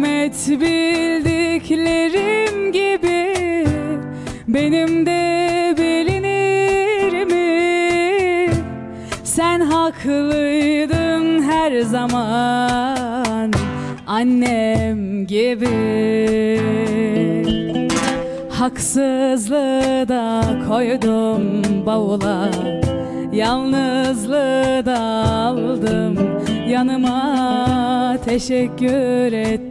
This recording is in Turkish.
Kıymet bildiklerim gibi Benim de bilinir mi? Sen haklıydın her zaman Annem gibi. Haksızlığı da koydum bavula Yalnızlığı da aldım. Yanıma Teşekkür et